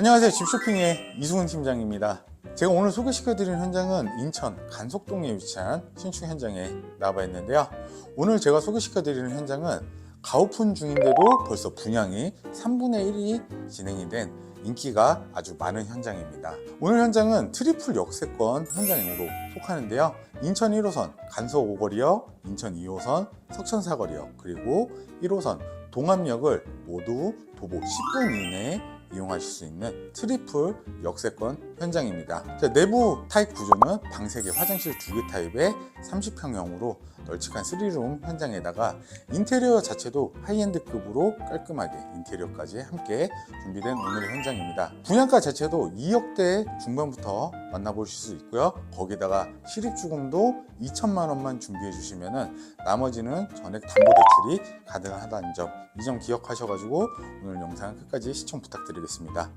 안녕하세요. 집쇼핑의 이승훈 팀장입니다. 제가 오늘 소개시켜드리는 현장은 인천 간속동에 위치한 신축 현장에 나와 있는데요. 오늘 제가 소개시켜드리는 현장은 가오픈 중인데도 벌써 분양이 3분의 1이 진행이 된 인기가 아주 많은 현장입니다. 오늘 현장은 트리플 역세권 현장으로 속하는데요. 인천 1호선 간석 5거리역, 인천 2호선 석천 4거리역, 그리고 1호선 동암역을 모두 도보 10분 이내에 이용하실 수 있는 트리플 역세권 현장입니다. 자, 내부 타입 구조는 방 3개, 화장실 2개 타입의 30평형으로 널찍한 3룸 현장에다가 인테리어 자체도 하이엔드급으로 깔끔하게 인테리어까지 함께 준비된 오늘의 현장입니다. 분양가 자체도 2억대 중반부터 만나보실 수 있고요. 거기다가 실입주금도 2천만 원만 준비해 주시면 은 나머지는 전액 담보 대출이 가능하다는 점, 이 점 기억하셔가지고 오늘 영상 끝까지 시청 부탁드리겠습니다.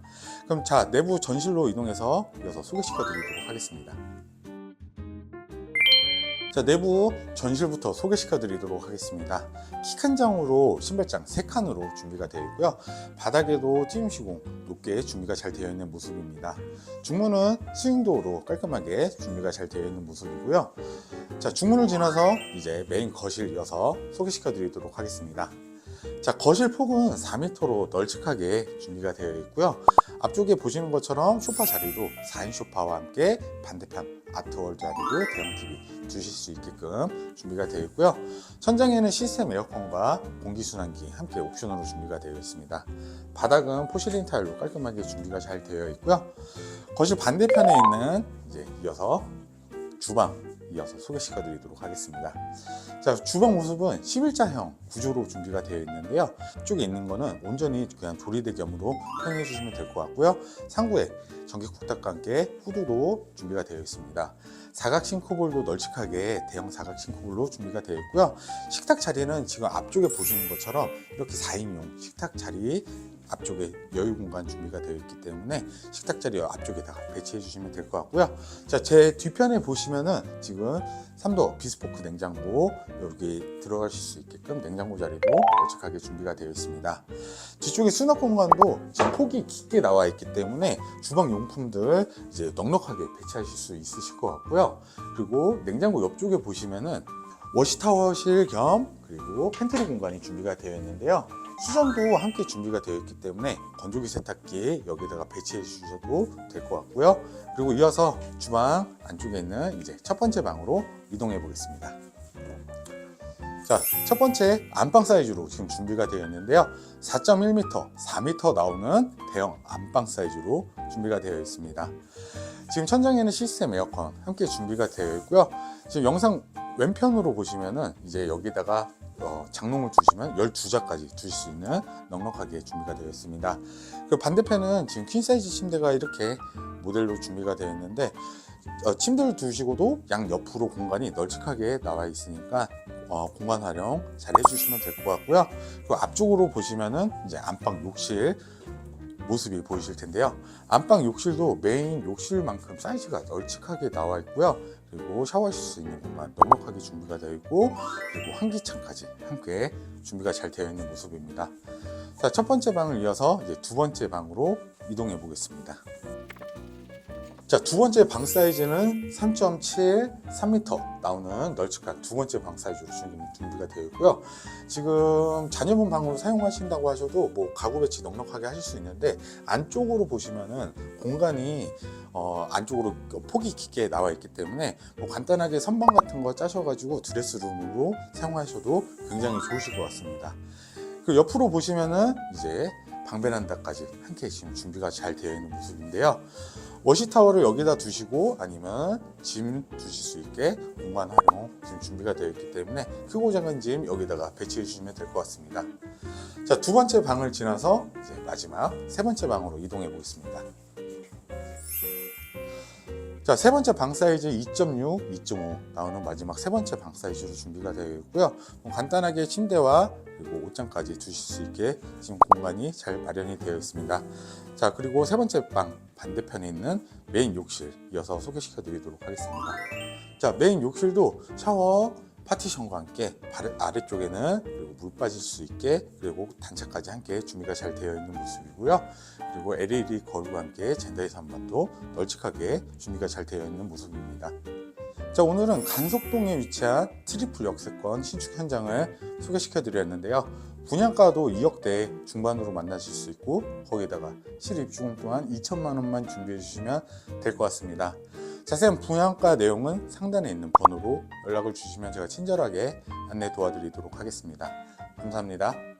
그럼 자 내부 전실로 이동해서 이어서 소개시켜 드리도록 하겠습니다. 자 내부 전실부터 소개시켜 드리도록 하겠습니다. 키 큰 장으로 신발장 3칸으로 준비가 되어 있고요. 바닥에도 찜 시공 높게 준비가 잘 되어 있는 모습입니다. 중문은 스윙도어로 깔끔하게 준비가 잘 되어 있는 모습이고요. 자 중문을 지나서 이제 메인 거실 이어서 소개시켜 드리도록 하겠습니다. 자 거실 폭은 4m로 널찍하게 준비가 되어 있고요. 앞쪽에 보시는 것처럼 소파 자리도 4인 소파와 함께 반대편 아트월 자리도 대형 TV 두실 수 있게끔 준비가 되어 있고요. 천장에는 시스템 에어컨과 공기순환기 함께 옵션으로 준비가 되어 있습니다. 바닥은 포실린 타일로 깔끔하게 준비가 잘 되어 있고요. 거실 반대편에 있는 이제 이어서 주방 이어서 소개시켜 드리도록 하겠습니다. 자, 주방 모습은 11자형 구조로 준비가 되어 있는데요. 이쪽에 있는 거는 온전히 그냥 조리대 겸으로 사용해 주시면 될 것 같고요. 상부에 전기 쿡탑과 함께 후드도 준비가 되어 있습니다. 사각 싱크볼도 널찍하게 대형 사각 싱크볼로 준비가 되어 있고요. 식탁 자리는 지금 앞쪽에 보시는 것처럼 이렇게 4인용 식탁 자리 앞쪽에 여유 공간 준비가 되어 있기 때문에 식탁 자리 앞쪽에다가 배치해 주시면 될 것 같고요. 자, 제 뒤편에 보시면은 지금 3도 비스포크 냉장고 여기 들어가실 수 있게끔 냉장고 자리도 널찍하게 준비가 되어 있습니다. 뒤쪽에 수납 공간도 지금 폭이 깊게 나와 있기 때문에 주방 용품들 이제 넉넉하게 배치하실 수 있으실 것 같고요. 그리고 냉장고 옆쪽에 보시면은 워시타워실 겸 그리고 팬트리 공간이 준비가 되어 있는데요. 수전도 함께 준비가 되어 있기 때문에 건조기 세탁기 여기다가 배치해 주셔도 될 것 같고요. 그리고 이어서 주방 안쪽에 있는 이제 첫 번째 방으로 이동해 보겠습니다. 자, 첫 번째 안방 사이즈로 지금 준비가 되어 있는데요. 4.1m, 4m 나오는 대형 안방 사이즈로 준비가 되어 있습니다. 지금 천장에는 시스템 에어컨 함께 준비가 되어 있고요. 지금 영상 왼편으로 보시면은 이제 여기다가 어, 장롱을 두시면 12자까지 두실 수 있는 넉넉하게 준비가 되어 있습니다. 그 반대편은 지금 퀸 사이즈 침대가 이렇게 모델로 준비가 되어 있는데 어, 침대를 두시고도 양 옆으로 공간이 널찍하게 나와 있으니까 어, 공간 활용 잘 해주시면 될 것 같고요. 그 앞쪽으로 보시면은 이제 안방 욕실 모습이 보이실 텐데요. 안방 욕실도 메인 욕실만큼 사이즈가 널찍하게 나와 있고요. 그리고 샤워하실 수 있는 공간 넉넉하게 준비가 되어 있고 그리고 환기창까지 함께 준비가 잘 되어 있는 모습입니다. 자, 첫 번째 방을 이어서 이제 두 번째 방으로 이동해 보겠습니다. 자, 두 번째 방 사이즈는 3.7, 3m 나오는 널찍한 두 번째 방 사이즈로 준비가 되어 있고요. 지금 자녀분 방으로 사용하신다고 하셔도 뭐 가구 배치 넉넉하게 하실 수 있는데 안쪽으로 보시면은 공간이 어, 안쪽으로 폭이 깊게 나와 있기 때문에 뭐 간단하게 선반 같은 거 짜셔가지고 드레스룸으로 사용하셔도 굉장히 좋으실 것 같습니다. 그 옆으로 보시면은 이제 방베란다까지 함께 지금 준비가 잘 되어 있는 모습인데요. 워시타워를 여기다 두시고 아니면 짐 두실 수 있게 공간 활용 지금 준비가 되어 있기 때문에 크고 작은 짐 여기다가 배치해 주시면 될 것 같습니다. 자, 두 번째 방을 지나서 이제 마지막 세 번째 방으로 이동해 보겠습니다. 자, 세 번째 방 사이즈 2.6, 2.5 나오는 마지막 세 번째 방 사이즈로 준비가 되어 있고요. 뭐 간단하게 침대와 그리고 옷장까지 두실 수 있게 지금 공간이 잘 마련이 되어 있습니다. 자, 그리고 세 번째 방 반대편에 있는 메인 욕실 이어서 소개시켜 드리도록 하겠습니다. 자, 메인 욕실도 샤워 파티션과 함께 발- 아래쪽에는 그리고 물 빠질 수 있게 그리고 단차까지 함께 준비가 잘 되어 있는 모습이고요. 그리고 LED 거울과 함께 젠다의 산반도 널찍하게 준비가 잘 되어 있는 모습입니다. 자 오늘은 간석동에 위치한 트리플 역세권 신축 현장을 소개시켜 드렸는데요. 분양가도 2억대 중반으로 만나실 수 있고 거기다가 실입주금 또한 2천만 원만 준비해 주시면 될 것 같습니다. 자세한 분양가 내용은 상단에 있는 번호로 연락을 주시면 제가 친절하게 안내 도와드리도록 하겠습니다. 감사합니다.